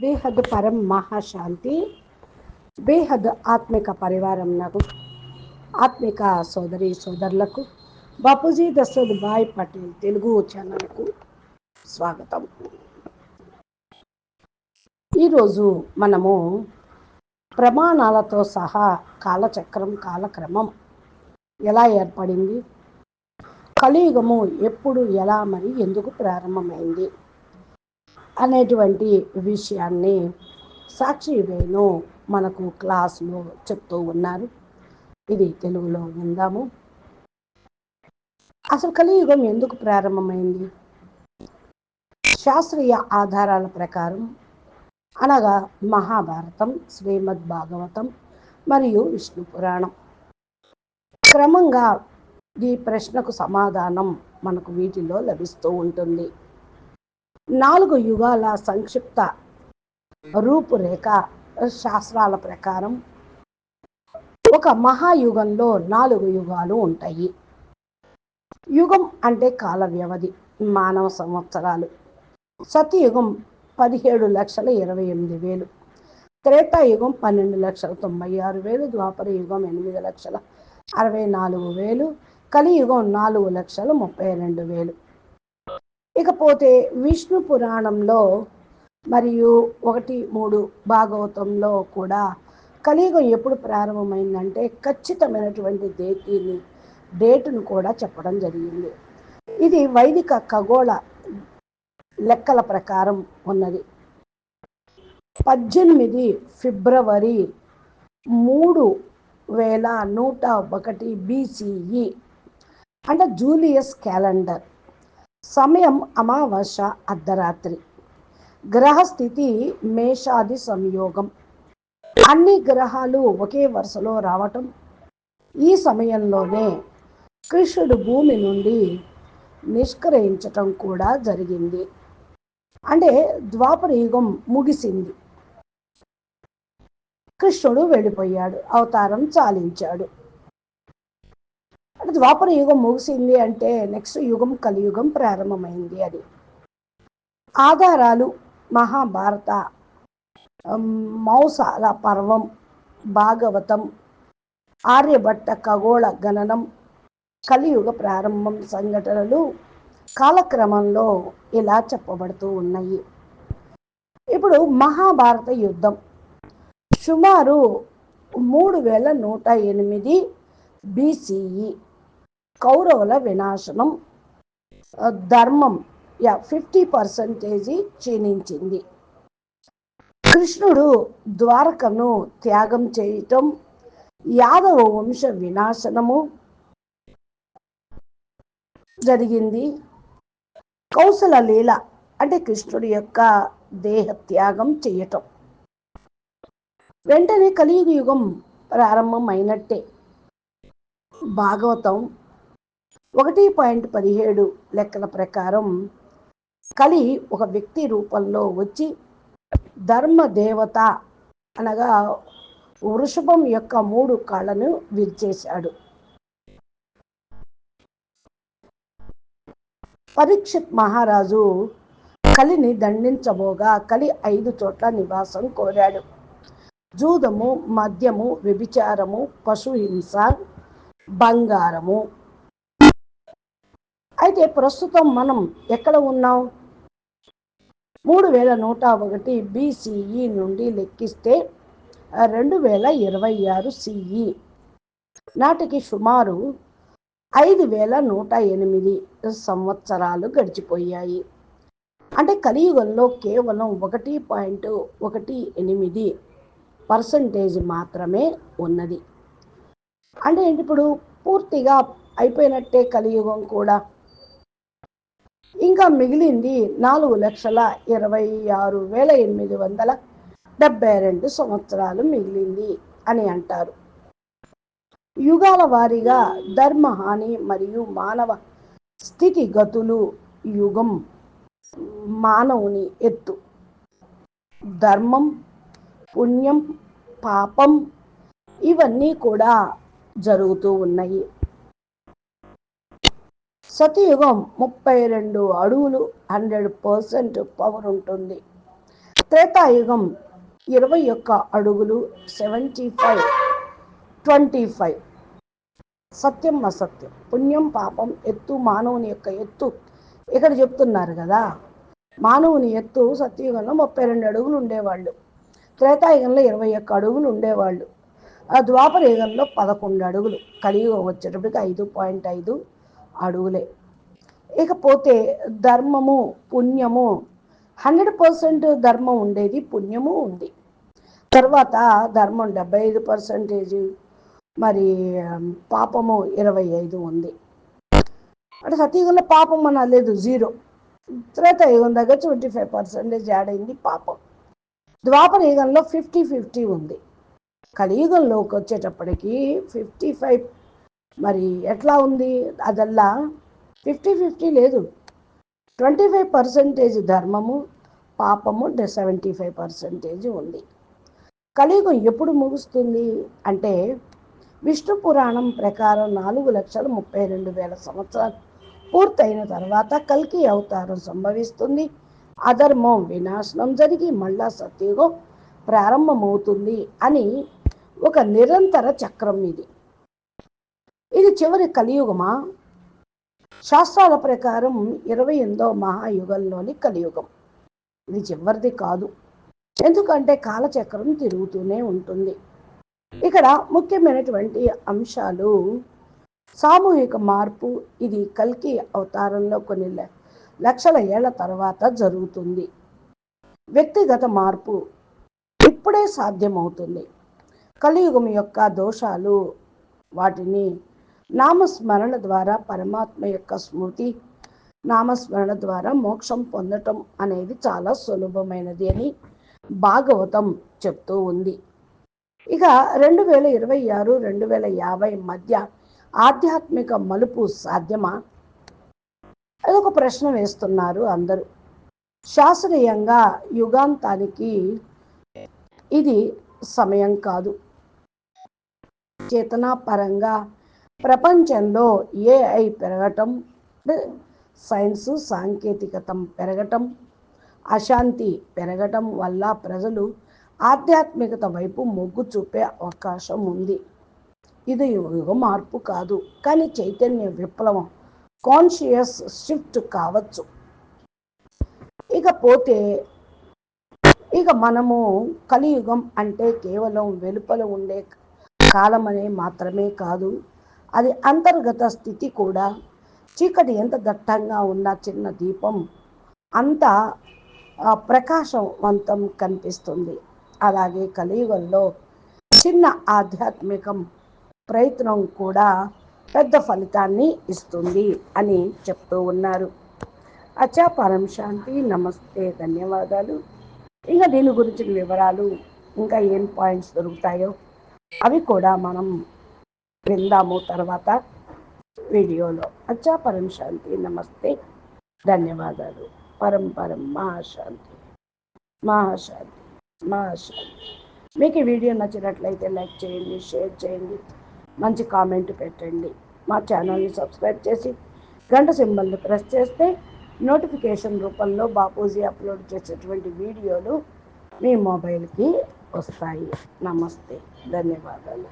బేహద్ పరం మహాశాంతి బేహద్ ఆత్మిక పరివారం నాకు ఆత్మిక సోదరి సోదరులకు బాపూజీ దశరథ్ భాయ్ పటేల్ తెలుగు ఛానల్కు స్వాగతం. ఈరోజు మనము ప్రమాణాలతో సహా కాలచక్రం కాలక్రమం ఎలా ఏర్పడింది? కలియుగము ఎప్పుడు ఎలా మరి ఎందుకు ప్రారంభమైంది? అనేటువంటి విషయాన్ని సాక్షి వేణు మనకు క్లాస్లో చెప్తూ ఉన్నారు. ఇది తెలుగులో విందాము. అసలు కలియుగం ఎందుకు ప్రారంభమైంది? శాస్త్రీయ ఆధారాల ప్రకారం అనగా మహాభారతం శ్రీమద్ భాగవతం మరియు విష్ణు పురాణం. క్రమంగా ఈ ప్రశ్నకు సమాధానం మనకు వీటిలో లభిస్తూ ఉంటుంది. నాలుగు యుగాల సంక్షిప్త రూపురేఖ శాస్త్రాల ప్రకారం ఒక మహాయుగంలో నాలుగు యుగాలు ఉంటాయి. యుగం అంటే కాల వ్యవధి మానవ సంవత్సరాలు. సతయుగం పదిహేడు లక్షల ఇరవై ఎనిమిది వేలు. త్రేతాయుగం పన్నెండు లక్షల తొంభై ఆరు వేలు. ద్వాపర యుగం ఎనిమిది లక్షల అరవై నాలుగు వేలు. కలియుగం నాలుగు లక్షల ముప్పై రెండు వేలు. ఇకపోతే విష్ణు పురాణంలో మరియు ఒకటి మూడు భాగవతంలో కూడా కలియుగం ఎప్పుడు ప్రారంభమైందంటే ఖచ్చితమైనటువంటి డేటీని డేటును కూడా చెప్పడం జరిగింది. ఇది వైదిక ఖగోళ లెక్కల ప్రకారం ఉన్నది. పద్దెనిమిది ఫిబ్రవరి మూడు వేల నూట ఒకటి బీసీఈ అంటే జూలియస్ క్యాలెండర్. సమయం అమావాస్య అర్ధరాత్రి. గ్రహస్థితి మేషాది సంయోగం. అన్ని గ్రహాలు ఒకే వరుసలో రావటం. ఈ సమయంలోనే కృష్ణుడు భూమి నుండి నిష్క్రయించటం కూడా జరిగింది. అంటే ద్వాపర యుగం ముగిసింది. కృష్ణుడు వెళ్ళిపోయాడు. అవతారం చాలించాడు. ద్వాపర యుగం ముగిసింది అంటే నెక్స్ట్ యుగం కలియుగం ప్రారంభమైంది అది. ఆధారాలు మహాభారత మౌసాల పర్వం భాగవతం ఆర్యభట్ట ఖగోళ గణనం కలియుగ ప్రారంభం సంఘటనలు కాలక్రమంలో ఇలా చెప్పబడుతూ ఉన్నాయి. ఇప్పుడు మహాభారత యుద్ధం. సుమారు మూడు వేల నూట ఎనిమిది బీసీఈ కౌరవుల వినాశనం ధర్మం యా ఫిఫ్టీ పర్సంటేజీ క్షీణించింది. కృష్ణుడు ద్వారకను త్యాగం చేయటం యాదవ వంశ వినాశనము జరిగింది. కౌశల లీల అంటే కృష్ణుడి యొక్క దేహ త్యాగం చేయటం. వెంటనే కలియుగ యుగం ప్రారంభం అయినట్టే భాగవతం ఒకటి పాయింట్ పదిహేడు లెక్కల ప్రకారం కలి ఒక వ్యక్తి రూపంలో వచ్చి ధర్మదేవత అనగా వృషభం యొక్క మూడు కాళ్ళను విరిచేశాడు. పరీక్షిత్ మహారాజు కలిని దండించబోగా కలి ఐదు చోట్ల నివాసం కోరాడు. జూదము మద్యము వ్యభిచారము పశుహింస బంగారము అయితే ప్రస్తుతం మనం ఎక్కడ ఉన్నాం? మూడు వేల నూట ఒకటి బీసీఈ నుండి లెక్కిస్తే రెండు వేల ఇరవై ఆరు సిఈ. నాటికి సుమారు ఐదు వేల నూట ఎనిమిది సంవత్సరాలు గడిచిపోయాయి. అంటే కలియుగంలో కేవలం ఒకటి పాయింట్ ఒకటి ఎనిమిది పర్సంటేజ్ మాత్రమే ఉన్నది. అంటే ఇప్పుడు పూర్తిగా అయిపోయినట్టే కలియుగం కూడా. ఇంకా మిగిలింది నాలుగు లక్షల ఇరవై ఆరు వేల ఎనిమిది వందల డెబ్బై రెండు సంవత్సరాలు మిగిలింది అని అంటారు. యుగాల వారీగా ధర్మహాని మరియు మానవ స్థితిగతులు యుగం మానవుని ఎత్తు. ధర్మం పుణ్యం పాపం ఇవన్నీ కూడా జరుగుతూ ఉన్నాయి. సతయుగం ముప్పై రెండు అడుగులు హండ్రెడ్ పర్సెంట్ పవర్ ఉంటుంది. త్రేతాయుగం ఇరవై ఒక్క అడుగులు సెవెంటీ ఫైవ్ ట్వంటీ ఫైవ్. సత్యం అసత్యం. పుణ్యం పాపం ఎత్తు మానవుని యొక్క ఎత్తు. ఇక్కడ చెప్తున్నారు కదా మానవుని ఎత్తు సత్యయుగంలో ముప్పై రెండు అడుగులు ఉండేవాళ్ళు. త్రేతాయుగంలో ఇరవై ఒక్క అడుగులు ఉండేవాళ్ళు. ఆ ద్వాపర యుగంలో పదకొండు అడుగులు. కలియుగం వచ్చేటప్పటికి ఐదు పాయింట్ ఐదు అడుగులే. ఇకపోతే ధర్మము పుణ్యము హండ్రెడ్ పర్సెంట్ ధర్మం ఉండేది పుణ్యము ఉంది. తర్వాత ధర్మం డెబ్బై ఐదు పర్సెంటేజ్ మరి పాపము ఇరవై ఐదు ఉంది. అంటే సతీయుగంలో పాపం అని లేదు జీరో. త్రేతాయుగం దగ్గర ట్వంటీ ఫైవ్ పర్సెంటేజ్ యాడ్ అయింది పాపం. ద్వాపర యుగంలో ఫిఫ్టీ ఫిఫ్టీ ఉంది. కలియుగంలోకి వచ్చేటప్పటికి ఫిఫ్టీ ఫైవ్ మరి ఎట్లా ఉంది? అదల్లా ఫిఫ్టీ ఫిఫ్టీ లేదు. ట్వంటీ ఫైవ్ పర్సెంటేజ్ ధర్మము పాపము సెవెంటీ ఫైవ్ పర్సెంటేజ్ ఉంది. కలియుగం ఎప్పుడు ముగుస్తుంది అంటే విష్ణు పురాణం ప్రకారం నాలుగు లక్షల ముప్పై రెండు వేల సంవత్సరాలు పూర్తయిన తర్వాత కల్కి అవతారం సంభవిస్తుంది. అధర్మం వినాశనం జరిగి మళ్ళా సత్యుగం ప్రారంభమవుతుంది అని ఒక నిరంతర చక్రం ఇది ఇది. చివరి కలియుగమా? శాస్త్రాల ప్రకారం ఇరవై ఎనిమిదో మహాయుగంలోని కలియుగం. ఇది చివరిది కాదు. ఎందుకంటే కాలచక్రం తిరుగుతూనే ఉంటుంది. ఇక్కడ ముఖ్యమైనటువంటి అంశాలు. సామూహిక మార్పు ఇది కల్కి అవతారంలో కొన్ని లక్షల ఏళ్ళ తర్వాత జరుగుతుంది. వ్యక్తిగత మార్పు ఇప్పుడే సాధ్యమవుతుంది. కలియుగం యొక్క దోషాలు వాటిని నామస్మరణ ద్వారా పరమాత్మ యొక్క స్మృతి నామస్మరణ ద్వారా మోక్షం పొందటం అనేది చాలా సులభమైనది అని భాగవతం చెప్తూ ఉంది. ఇక రెండు వేల ఇరవై ఆరు రెండు వేల యాభై మధ్య ఆధ్యాత్మిక మలుపు సాధ్యమా? అదొక ప్రశ్న వేస్తున్నారు అందరూ. శాస్త్రీయంగా యుగాంతానికి ఇది సమయం కాదు. చేతనాపరంగా ప్రపంచంలో ఏఐ పెరగటం సైన్స్ సాంకేతికత పెరగటం అశాంతి పెరగటం వల్ల ప్రజలు ఆధ్యాత్మికత వైపు మొగ్గు చూపే అవకాశం ఉంది. ఇది యుగ మార్పు కాదు కానీ చైతన్య విప్లవం కాన్షియస్ షిఫ్ట్ కావచ్చు. ఇకపోతే ఇక మనము కలియుగం అంటే కేవలం వెలుపల ఉండే కాలమనే మాత్రమే కాదు అది అంతర్గత స్థితి కూడా. చీకటి ఎంత దట్టంగా ఉన్న చిన్న దీపం అంత ప్రకాశవంతం కనిపిస్తుంది. అలాగే కలియుగంలో చిన్న ఆధ్యాత్మికం ప్రయత్నం కూడా పెద్ద ఫలితాన్ని ఇస్తుంది అని చెప్తూ ఉన్నారు. అచ్చా పరం శాంతి నమస్తే ధన్యవాదాలు. ఇంకా దీని గురించిన వివరాలు ఇంకా ఏం పాయింట్స్ దొరుకుతాయో అవి కూడా మనం విందాము తర్వాత వీడియోలో. అచ్చా పరం శాంతి నమస్తే. ధన్యవాదాలు. పరం పరం మహాశాంతి. మహాశాంతి మహాశాంతి. మీకు ఈ వీడియో నచ్చినట్లయితే లైక్ చేయండి షేర్ చేయండి మంచి కామెంట్ పెట్టండి. మా ఛానల్ని సబ్స్క్రైబ్ చేసి గంట సింబల్ని ప్రెస్ చేస్తే నోటిఫికేషన్ రూపంలో బాపూజీ అప్లోడ్ చేసేటువంటి వీడియోలు మీ మొబైల్కి వస్తాయి. నమస్తే. ధన్యవాదాలు.